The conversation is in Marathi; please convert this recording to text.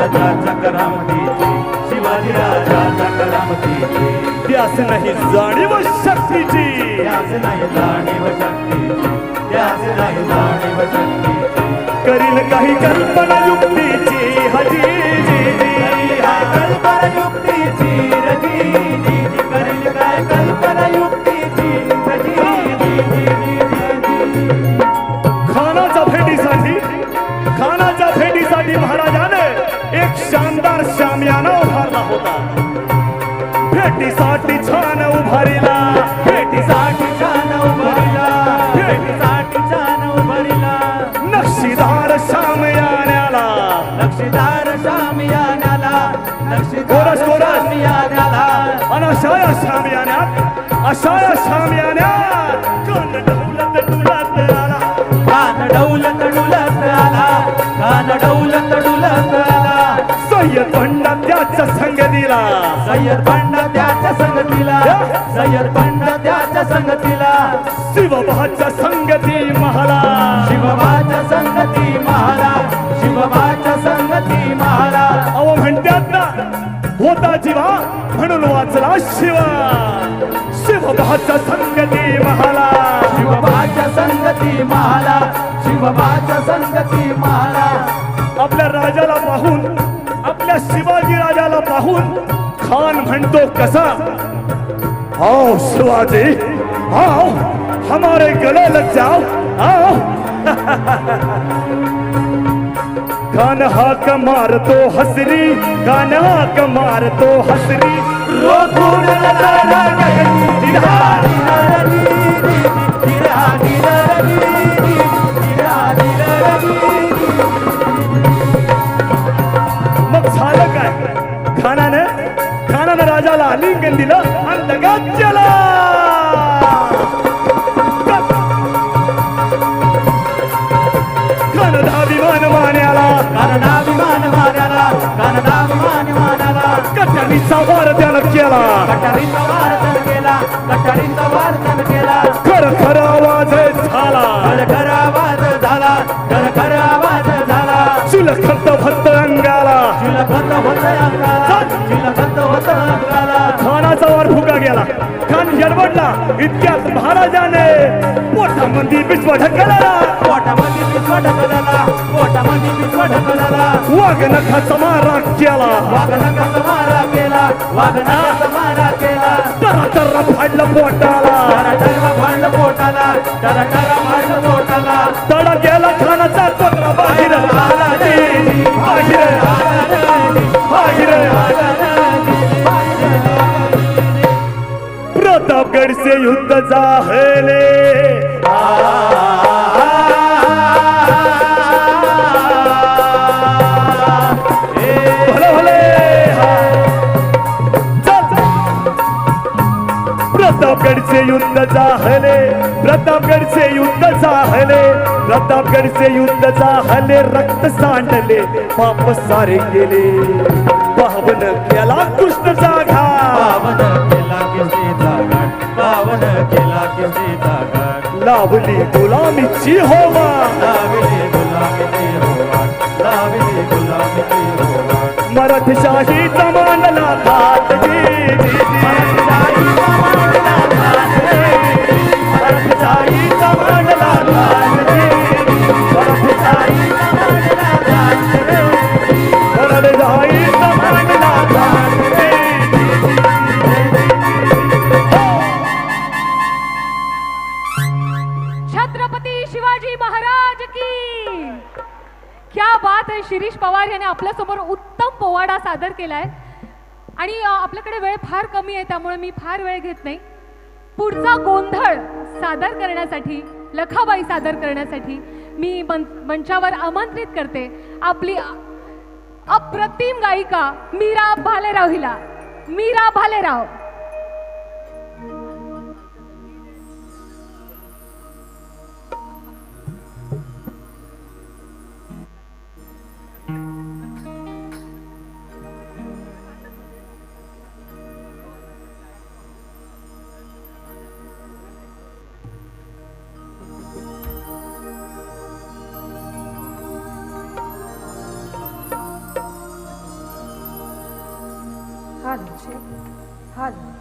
राजाच्या करामतीची शिवाजी राजाच्या करामतीची त्यास नाही जाणीव शक्तीची. त्यास नाही जाणीव शक्तीची. त्यास नाही जाणीव भेटीसाठी छान उभारिला. भेटीसाठी छान उभारिला. भेटीसाठी छान उभारिला. नक्षीदार शामियान्याला लक्षीदार शामियानाला लक्षीदार कोरस, कोरस. शामियानाला आणि अशा या शामियान्यात अशा या शामियान्यात कण ढवलत डुलत आला. कान डौलत डुलत आला. कान डौलत डुलत आला. सय्यद पंडा त्याच्या संगतीला सय्यद पंडा त्याच्या संगतीला. सय्यद पंडा त्याच्या संगतीला. शिवबाच्या संगती महाला. शिवबाच्या संगती महारा शिवबाच्या संगती महारा अहो म्हणतात ना होता जीवा म्हणून वाचला शिवा. शिवबाच्या संगती महाला. शिवबाच्या संगती महारा शिवबाच्या संगती महारा तो कसा आओ शिवाजी आओ हमारे गले लग जाओ आओ। कान्हा कमार तो हसरी कान्हा कमार तो हसरी। रोखून लढा गगनी, धिरा, धिरा, री, ಲಿಂಗಂದಿಲ ಅಂತ ಗಜ್ಜಲ यडवडला इतक्यात महाराजाने पोटामध्ये विश्व ढकलला. पोटामध्ये पिसवा ढकलला. पोटामध्ये पिसवा ढकलला. वाघ नखाचा मारा केला. वाघनकाचा मारा केला. वाघनकाचा मारा केला. तरा तरा फाडलं पोटाला. टरा टरा भांड पोटाला. टरा टरा भांड पोटाला. तडा गेला खानाचा तोत्रा बाहेर. युद्ध जाहले. प्रतापगडचे युद्ध जाहले. प्रतापगडचे युद्ध जाहले. प्रतापगडचे युद्ध जाहले. रक्त सांडले. पाप सारे गेले. पावन केला कृष्ण जागा. केला किसीचा घाट लावली गुलामीची होवा. लावली गुलामीची होवाट लावली गुलामीची घात छत्रपती शिवाजी महाराज की. क्या बात आहे शिरीष पवार यांनी आपल्यासमोर उत्तम पोवाडा सादर केलाय. आणि आपल्याकडे वेळ फार कमी आहे त्यामुळे मी फार वेळ घेत नाही. पुढचा गोंधळ सादर करण्यासाठी लखाबाई सादर करण्यासाठी मी मंचावर आमंत्रित करते. आपली अप्रतिम गायिका मीरा भालेराव हिला मीरा भालेराव. Hello hello